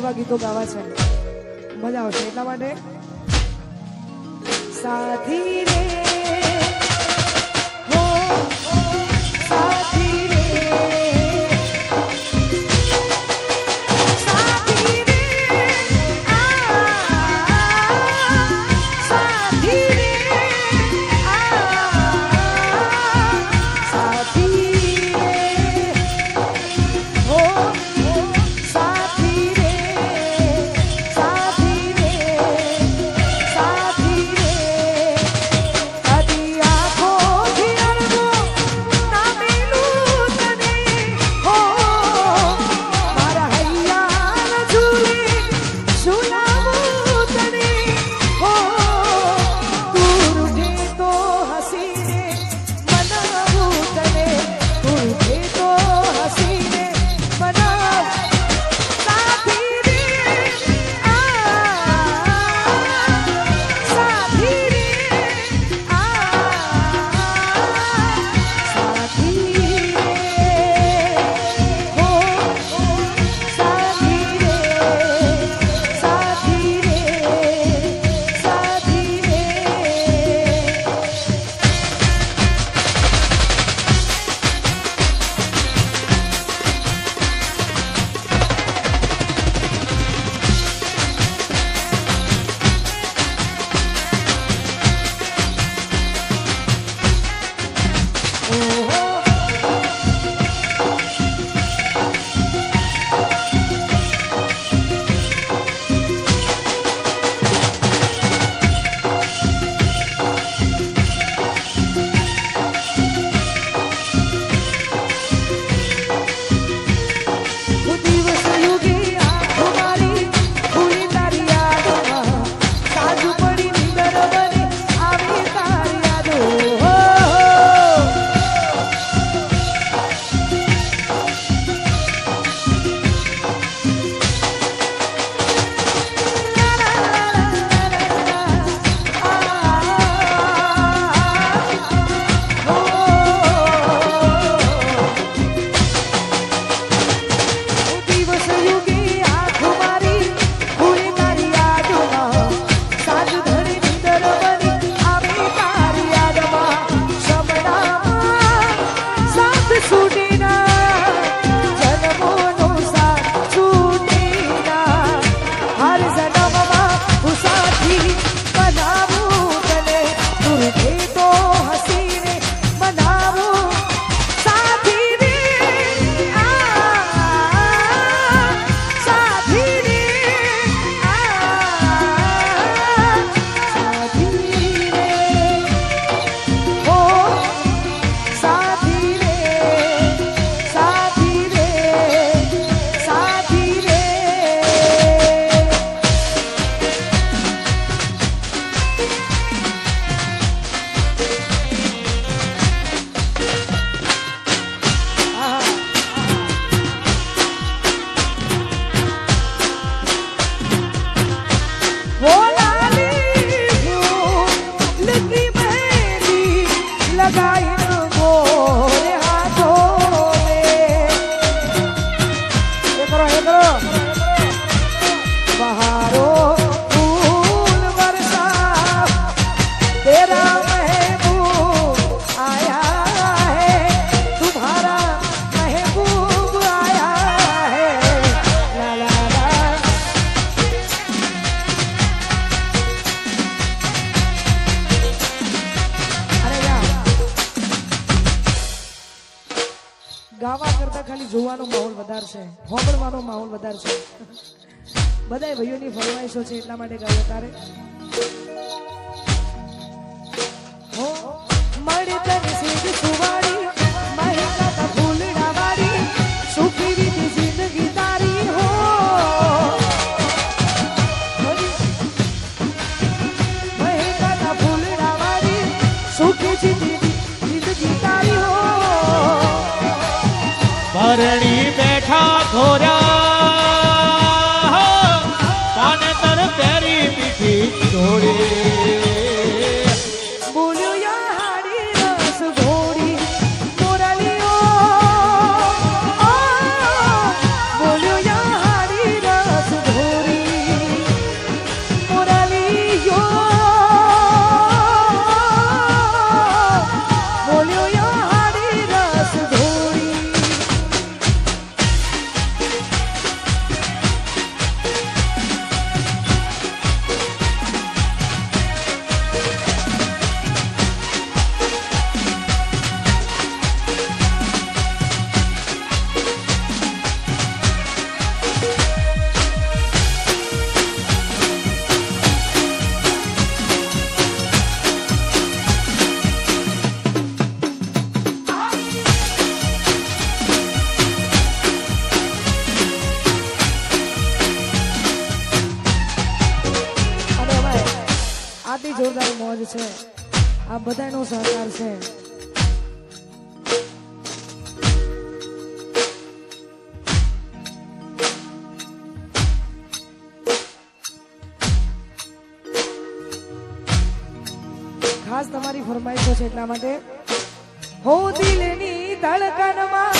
એવા ગીતો ગાવા છે. મજા આવશે એટલા માટે. સાથી રે જોવાનો માહોલ વધારશે હોબળવાનો માહોલ વધારશે. બધાય ભાઈઓની ફરમાઈશો છે એટલા માટે ગાયો તારે. જોરદાર મોજ છે. આ બધાનો સહકાર છે. ખાસ તમારી ફરમાઈશો છે એટલા માટે. હો દિલની ધડકનમાં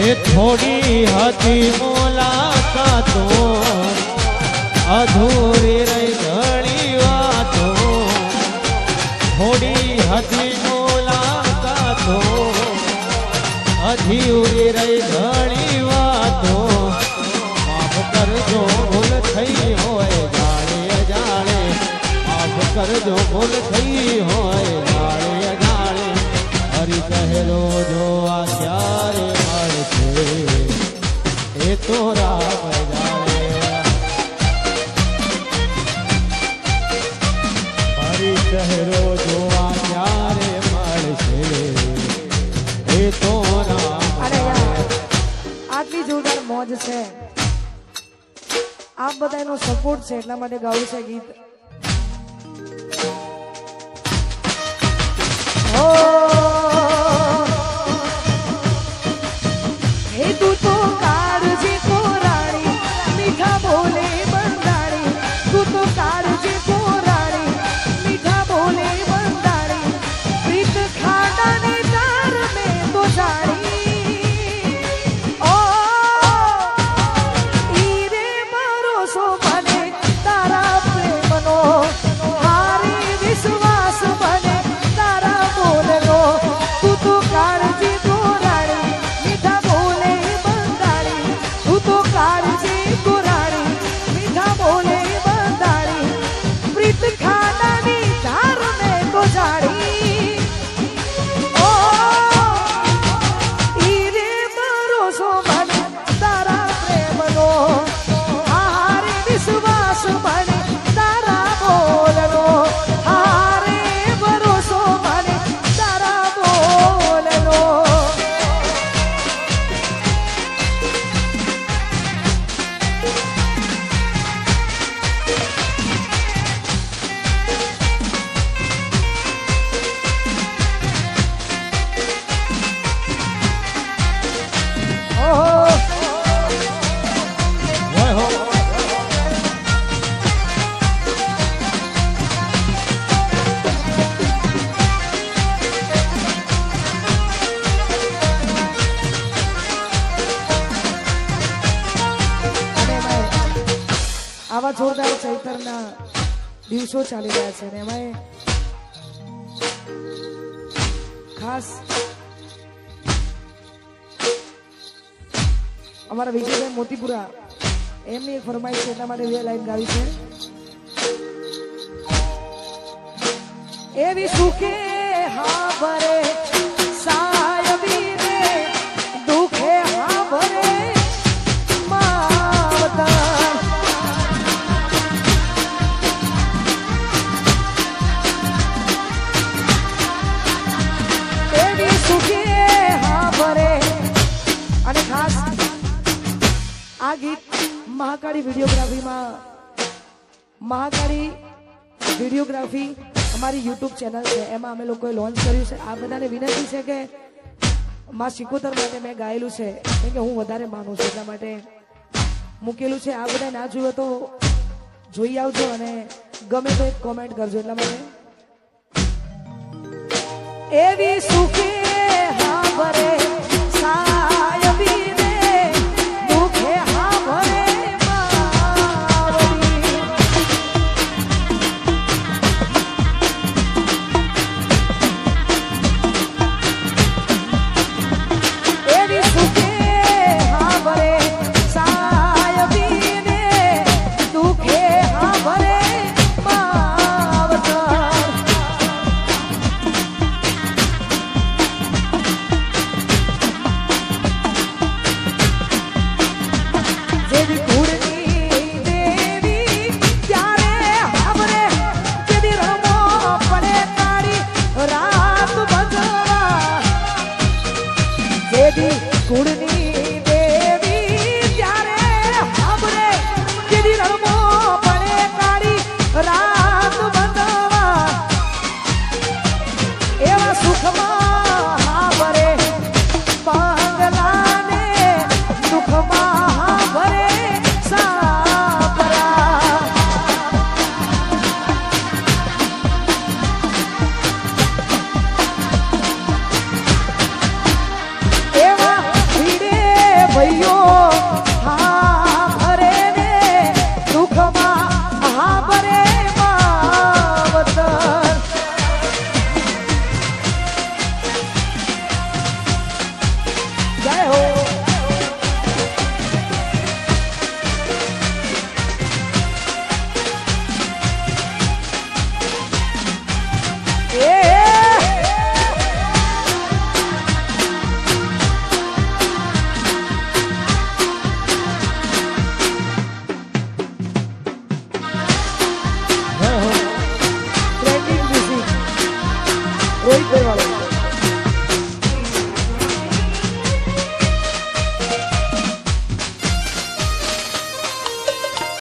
એ થોડી હતી મુલાકાતો, અધૂરી રહી ઘણી વાતો. થોડી હતી મુલાકાતો, અધૂરી રહી ઘણી વાતો. માફ કરજો, ભૂલ થઈ હોય જાણે. અજાણે માફ કરજો, ભૂલ થઈ હોય જાણે. અજાણે હરી કહેલો, જો આ ક્યારે એ તો રામ જાણે ચહેરો જોવા ક્યારે મળશે એ તો આટલી જોરદાર મોજ છે. આપ બધાનો સપોર્ટ છે, એટલા માટે ગાવું છે ગીત. દિવસો ચાલી રહ્યા છે અને એમાં ખાસ અમારા વિજયભાઈ મોતીપુરા, એમની એક ફરમાઈશ છે એટલા માટે બે લાઈન ગાવી છે. એવી સુખે હા ભરે ગીત મહાકાળી વિડીયોગ્રાફીમાં. મહાકાળી વિડીયોગ્રાફી અમારી યુટ્યુબ ચેનલ છે. એમાં અમે લોકોએ લોન્ચ કર્યું છે. આ બધાને વિનંતી છે કે માં શિકોતર માટે મેં ગાયેલું છે. કેમ કે હું વધારે માનું છું, એટલા માટે મૂકેલું છે. આ બધા ના જુઓ તો જોઈ આવજો અને ગમે તો એક કોમેન્ટ કરજો. એટલા માટે. એવી સુખી જેવી કુળની